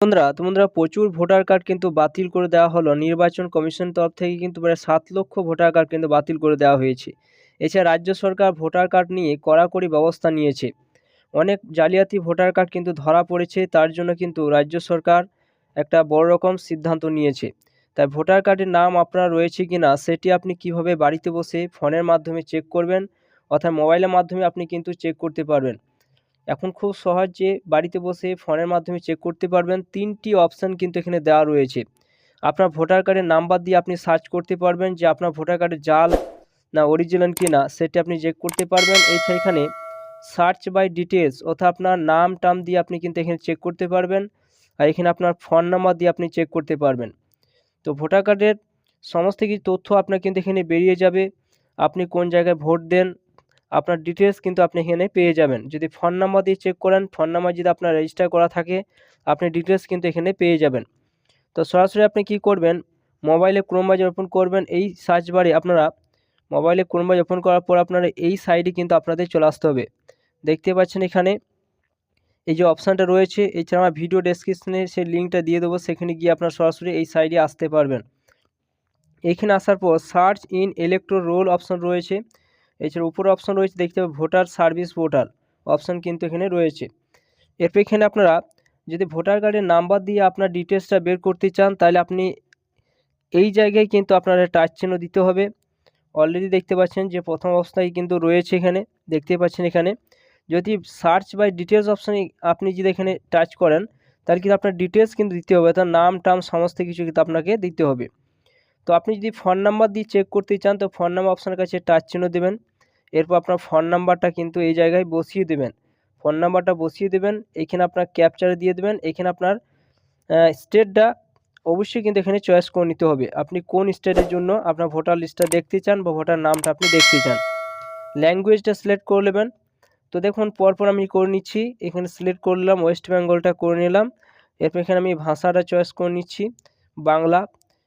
বন্ধুরা তো বন্ধুরা প্রচুর ভোটার কার্ড কিন্তু বাতিল করে দেওয়া হলো। নির্বাচন কমিশন তরফ থেকে কিন্তু প্রায় সাত লক্ষ ভোটার কার্ড কিন্তু বাতিল করে দেওয়া হয়েছে। এছাড়া রাজ্য সরকার ভোটার কার্ড নিয়ে কড়াকড়ি ব্যবস্থা নিয়েছে। অনেক জালিয়াতি ভোটার কার্ড কিন্তু ধরা পড়েছে, তার জন্য কিন্তু রাজ্য সরকার একটা বড় রকম সিদ্ধান্ত নিয়েছে। তাই ভোটার কার্ডের নাম আপনার রয়েছে কি না সেটি আপনি কীভাবে বাড়িতে বসে ফোনের মাধ্যমে চেক করবেন, অর্থাৎ মোবাইলের মাধ্যমে আপনি কিন্তু চেক করতে পারবেন। এখন খুব সহজে বাড়িতে বসে ফোনের মাধ্যমে চেক করতে পারবেন, তিনটি অপশান কিন্তু এখানে দেওয়া রয়েছে। আপনার ভোটার কার্ডের নাম্বার দিয়ে আপনি সার্চ করতে পারবেন যে আপনার ভোটার কার্ডের জাল না অরিজিনাল কি না সেটি আপনি চেক করতে পারবেন। এছাড়া এখানে সার্চ বাই ডিটেলস অর্থাৎ আপনার নাম, টাম দিয়ে আপনি কিন্তু এখানে চেক করতে পারবেন। আর এখানে আপনার ফোন নাম্বার দিয়ে আপনি চেক করতে পারবেন। তো ভোটার কার্ডের সমস্ত কিছু তথ্য আপনার কিন্তু এখানে বেরিয়ে যাবে। আপনি কোন জায়গায় ভোট দেন আপনার ডিটেলস কিন্তু আপনি এখানে পেয়ে যাবেন। যদি ফোন নাম্বার দিয়ে চেক করেন ফোন নাম্বার যদি আপনার রেজিস্টার করা থাকে, আপনি ডিটেলস কিন্তু এখানে পেয়ে যাবেন। তো সরাসরি আপনি কি করবেন? মোবাইলে ক্রোম ব্রাউজার ওপেন করবেন, এই সার্চ বারে আপনারা মোবাইলে ক্রোম ব্রাউজার ওপেন করার পর আপনারা এই সাইডে কিন্তু আপনাদের চলে আসতে হবে। দেখতে পাচ্ছেন এখানে, এই যে অপশানটা রয়েছে, এছাড়া আমার ভিডিও ডেসক্রিপশনে সেই লিঙ্কটা দিয়ে দেবো, সেখানে গিয়ে আপনার সরাসরি এই সাইডে আসতে পারবেন। এখানে আসার পর search in electoral roll option রয়েছে এছাড়া উপরে অপশান রয়েছে, দেখতে পাবেন ভোটার সার্ভিস পোর্টাল অপশান কিন্তু এখানে রয়েছে। এরপর এখানে আপনারা যদি ভোটার কার্ডের নাম্বার দিয়ে আপনার ডিটেলসটা বের করতে চান, তাহলে আপনি এই জায়গায় কিন্তু আপনারা টাচ চিহ্ন দিতে হবে। অলরেডি দেখতে পাচ্ছেন যে প্রথম অবস্থায় কিন্তু রয়েছে এখানে, দেখতে পাচ্ছেন এখানে। যদি সার্চ বাই ডিটেলস অপশানে আপনি যদি এখানে টাচ করেন, তাহলে কিন্তু আপনার ডিটেলস কিন্তু দিতে হবে তার নাম, টাম, সমস্ত কিছু কিন্তু আপনাকে দিতে হবে। তো আপনি যদি ফোন নাম্বার দিয়ে চেক করতে চান, তো ফোন নাম্বার অপশানের কাছে টাচ চিহ্ন দেবেন। এরপর আপনার ফোন নাম্বারটা কিন্তু এই জায়গায় বসিয়ে দেবেন। ফোন নাম্বারটা বসিয়ে দেবেন, এখানে আপনার ক্যাপচারে দিয়ে দেবেন, এখানে আপনার স্টেটটা অবশ্যই কিন্তু এখানে চয়েস করে নিতে হবে। আপনি কোন স্টেটের জন্য আপনার ভোটার লিস্টটা দেখতে চান বা ভোটার নামটা আপনি দেখতে চান। ল্যাঙ্গুয়েজটা সিলেক্ট করে নেবেন। তো দেখুন, পরপর আমি করে নিচ্ছি। এখানে সিলেক্ট করলাম ওয়েস্ট বেঙ্গলটা করে নিলাম। এরপর এখানে আমি ভাষাটা চয়েস করে নিচ্ছি। বাংলা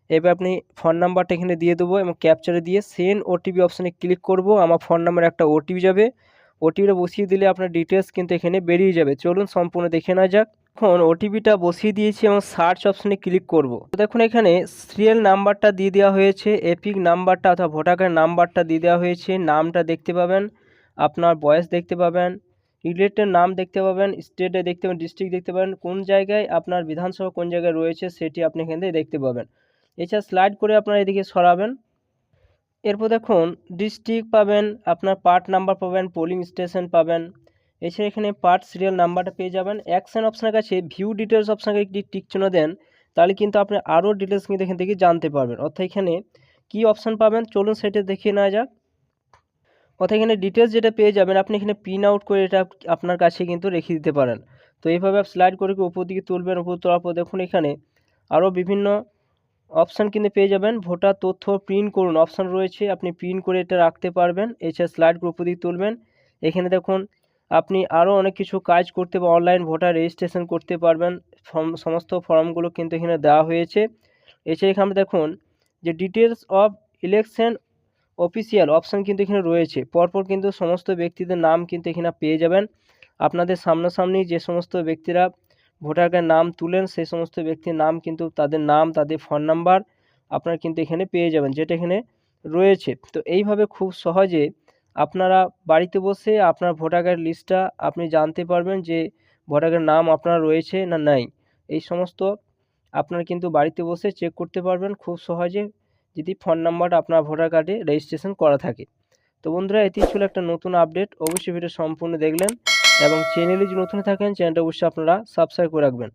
এবার আপনি ফোন নাম্বারটা এখানে দিয়ে দেবো এবং ক্যাপচারে দিয়ে সেন্ড ওটিপি অপশানে ক্লিক করব। আমার ফোন নাম্বারে একটা ওটিপি যাবে। ওটিপিটা বসিয়ে দিলে আপনার ডিটেলস কিন্তু এখানে বেরিয়ে যাবে। চলুন সম্পূর্ণ দেখে না যাক। এখন ওটিপিটা বসিয়ে দিয়েছি এবং সার্চ অপশানে ক্লিক করব। তো দেখুন এখানে সিরিয়াল নাম্বারটা দিয়ে দেওয়া হয়েছে এপিক নাম্বারটা অথবা ভোটার কার্ড নাম্বারটা দিয়ে দেওয়া হয়েছে, নামটা দেখতে পাবেন, আপনার বয়স দেখতে পাবেন রিলেটেড নাম দেখতে পাবেন স্টেটে দেখতে পাবেন ডিস্ট্রিক্ট দেখতে পাবেন, কোন জায়গায় আপনার বিধানসভা কোন জায়গায় রয়েছে সেটি আপনি এখান থেকে দেখতে পাবেন। এছাড়া স্লাইড করে আপনারা এদিকে সরাবেন। এরপর দেখুন ডিস্ট্রিক্ট পাবেন, আপনার পার্ট নাম্বার পাবেন পোলিং স্টেশন পাবেন। এছাড়া এখানে পার্ট সিরিয়াল নাম্বারটা পেয়ে যাবেন। অ্যাকশন অপশানের কাছে ভিউ ডিটেলস অপশানে একটি টিক চিহ্ন দেন, তাহলে কিন্তু আপনি আরও ডিটেলস কিন্তু এখান থেকে জানতে পারবেন। অর্থাৎ এখানে কী অপশান পাবেন চলুন সেটা দেখিয়ে নেওয়া যাক। অর্থাৎ এখানে ডিটেলস যেটা পেয়ে যাবেন, আপনি এখানে প্রিন্ট আউট করে এটা আপনার কাছে কিন্তু রেখে দিতে পারেন। তো এইভাবে স্লাইড করে উপর দিকে তুলবেন, উপর তোলার পর দেখুন এখানে আরও বিভিন্ন অপশান কিন্তু পেয়ে যাবেন। ভোটার তথ্য প্রিন্ট করুন। অপশান রয়েছে, আপনি প্রিন্ট করে এটা রাখতে পারবেন। এছাড়া স্লাইড গ্রুপ দিকে তুলবেন। এখানে দেখুন, আপনি আরও অনেক কিছু কাজ করতে বা অনলাইন ভোটার রেজিস্ট্রেশন করতে পারবেন। সমস্ত ফর্মগুলো কিন্তু এখানে দেওয়া হয়েছে। এছাড়া এখানে দেখুন, যে details of election official option কিন্তু এখানে রয়েছে। পরপর কিন্তু সমস্ত ব্যক্তিদের নাম কিন্তু এখানে পেয়ে যাবেন। আপনাদের সামনাসামনি যে সমস্ত ব্যক্তিরা ভোটার কার্ডের নাম তুলেন, সেই সমস্ত ব্যক্তির নাম কিন্তু তাদের নাম, তাদের ফোন নাম্বার আপনারা কিন্তু এখানে পেয়ে যাবেন, যেটা এখানে রয়েছে। তো এইভাবে খুব সহজে আপনারা বাড়িতে বসে আপনার ভোটার কার্ড লিস্টটা আপনি জানতে পারবেন যে ভোটার কার্ডের নাম আপনার রয়েছে না নাই। এই সমস্ত আপনারা কিন্তু বাড়িতে বসে চেক করতে পারবেন খুব সহজে যদি ফোন নাম্বারটা আপনার ভোটার কার্ডে রেজিস্ট্রেশন করা থাকে। তো বন্ধুরা, এটি ছিল একটা নতুন আপডেট অবশ্যই ভিডিও সম্পূর্ণ দেখলেন। এবং চ্যানেলে যদি নতুন থাকেন চ্যানেলটা অবশ্যই আপনারা সাবস্ক্রাইব করে রাখবেন।